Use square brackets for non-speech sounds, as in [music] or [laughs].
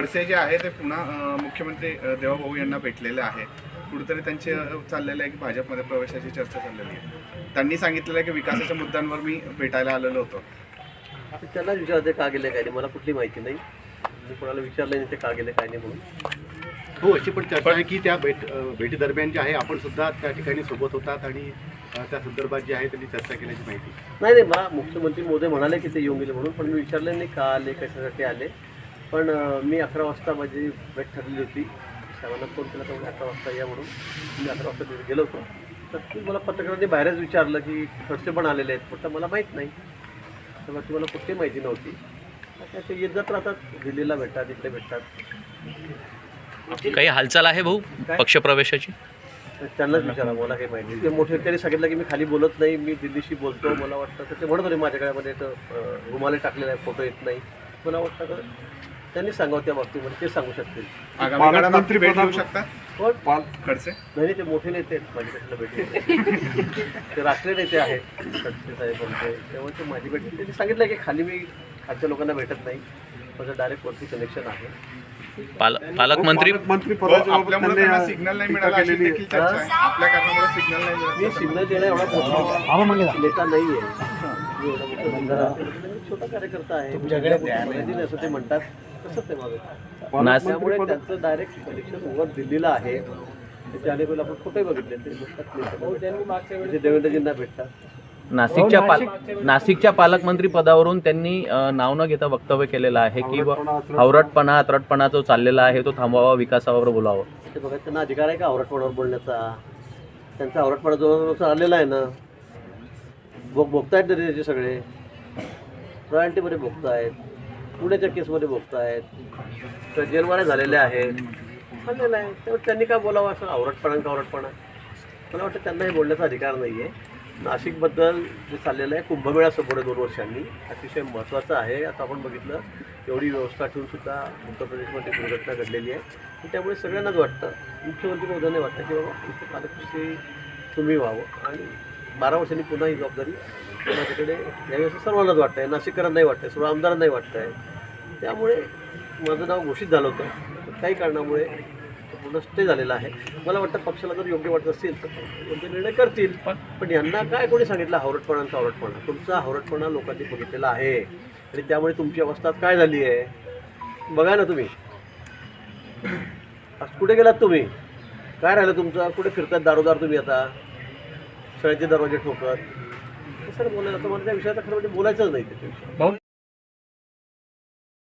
खडसे जे आहे ते पुन्हा मुख्यमंत्री देवाभाऊ यांना भेटलेले आहे. कुठेतरी त्यांचे चाललेलं आहे की भाजपमध्ये प्रवेशाची चर्चा चाललेली आहे. त्यांनी सांगितलेलं आहे की विकासाच्या मुद्द्यांवर मी भेटायला आलेलो होतो. त्यांना विचारते का गेले काय नाही मला कुठली माहिती नाही. मी कोणाला विचारलं नाही ते का गेले काय नाही म्हणून. हो अशी पण चर्चा आहे की त्या भेट अ, भेटीदरम्यान जे आहे आपण सुद्धा त्या ठिकाणी सोबत होतात आणि त्या संदर्भात जे आहे त्यांनी चर्चा केल्याची माहिती. नाही नाही मला मुख्यमंत्री मोदी म्हणाले की ते येऊन गेले म्हणून पण मी विचारले नाही का आले कशासाठी आले. पण मी अकरा वाजता माझी भेट ठरली होती. साहेबांना फोन केला तर अकरा वाजता या म्हणून. मी अकरा वाजता तिथे गेलो होतो. तर ती मला पत्रकारांनी बाहेरच विचारलं की खडसे पण आलेले आहेत. म्हटलं मला माहीत नाही. तर मग ती मला कुठली माहिती नव्हती. काय ते येत जात राहतात. दिल्लीला भेटतात इकडे भेटतात. काही हालचाल आहे भाऊ? पक्षप्रवेशाची त्यांनाच विचारा मला काही माहिती ते मोठे त्यांनी सांगितलं की मी खाली बोलत नाही मी दिल्लीशी बोलतो मला वाटतं तर ते म्हणत होते माझ्या गळ्यामध्ये तर रुमाले टाकलेला आहे फोटो येत नाही. मला वाटतं तर त्यांनी सांगावं त्या बाबतीमध्ये ते सांगू शकतील. आगामी काळात आपली भेट घेऊ शकता? पण खडसे? नाही नाही, ते मोठे नेते आहेत माझी कशाला भेट [laughs] ते राष्ट्रीय नेते आहेत खडसे साहेब आमचे. त्यामुळे ते माझी भेट त्यांनी सांगितलं की खाली मी खालच्या लोकांना भेटत नाही. माझं डायरेक्ट वरती कनेक्शन आहे. पाल पालकमंत्री मंत्री हो, सिग्नल नाही मिळाला सिग्नल नाही मिळाला. मी सिग्नल देणं एवढा मोठा नेता नाही आहे मी एवढा मोठा नेता नाही. मी छोटा कार्यकर्ता आहे दिले असं ते म्हणतात. तसंच ते माझं नास- त्यामुळे त्यांचं डायरेक्ट कनेक्शन वर दिल्लीला आहे. त्याच्या अनेक आपण कुठे बघितले. ते भेटतात म्हणजे देवेंद्रजींना भेटतात. नाशिकच्या पाल नाशिकच्या पालकमंत्री पदावरून त्यांनी नाव न घेता वक्तव्य केलेलं आहे की हावरटपणा अत्रटपणा जो चाललेला आहे तो थांबवावा विकासावर बोलावं. ते बघा त्यांना अधिकार आहे का आवरटपणावर बोलण्याचा? त्यांचा आवरटपणा जो आलेला आहे ना भोग भोगतायत ना त्याचे सगळे. रॉयल्टीमध्ये भोगतायत. पुण्याच्या केसमध्ये भोगतायत. तर जेलवाऱ्या झालेल्या आहेत. झालेलं आहे. त्यामुळे त्यांनी काय बोलावं असं आवरटपणा का आवरटपणा मला वाटतं त्यांना हे बोलण्याचा अधिकार नाही आहे नाशिकबद्दल जे चाललेलं आहे कुंभमेळा समोर आहे दोन वर्षांनी. अतिशय महत्त्वाचं आहे. आता आपण बघितलं एवढी व्यवस्था ठेवूनसुद्धा उत्तर प्रदेशमध्ये दुर्घटना घडलेली आहे. त्यामुळे सगळ्यांनाच वाटतं. मुख्यमंत्री महोदयांनी वाटतं की बाबा इथे तुम्ही व्हावं आणि बारा वर्षांनी पुन्हा ही जबाबदारी माझ्याकडे यावी असं सर्वांनाच वाटतं आहे नाशिककरांनाही नाही वाटतं आहे सर्व आमदारांनाही वाटतं आहे त्यामुळे माझं नाव घोषित झालं होतं. काही कारणामुळे ते पूर्ण स्टे झालेला आहे. मला वाटतं पक्षाला जर योग्य वाटत असेल तर योग्य निर्णय करतील. पण यांना काय कोणी सांगितलं? हावरटपणाचा हावरटपणा तुमचा हावरटपणा लोकांनी बघितलेला आहे. आणि त्यामुळे तुमची अवस्था काय झाली आहे? बघा ना तुम्ही. आज कुठे गेलात तुम्ही? काय राहिलं तुमचं? कुठे फिरतात दारोदार तुम्ही आता? शाळेचे दरवाजे ठोकत. हे सर बोलायचं तर मला त्या विषयात खरं म्हणजे बोलायचंच नाही त्याच्या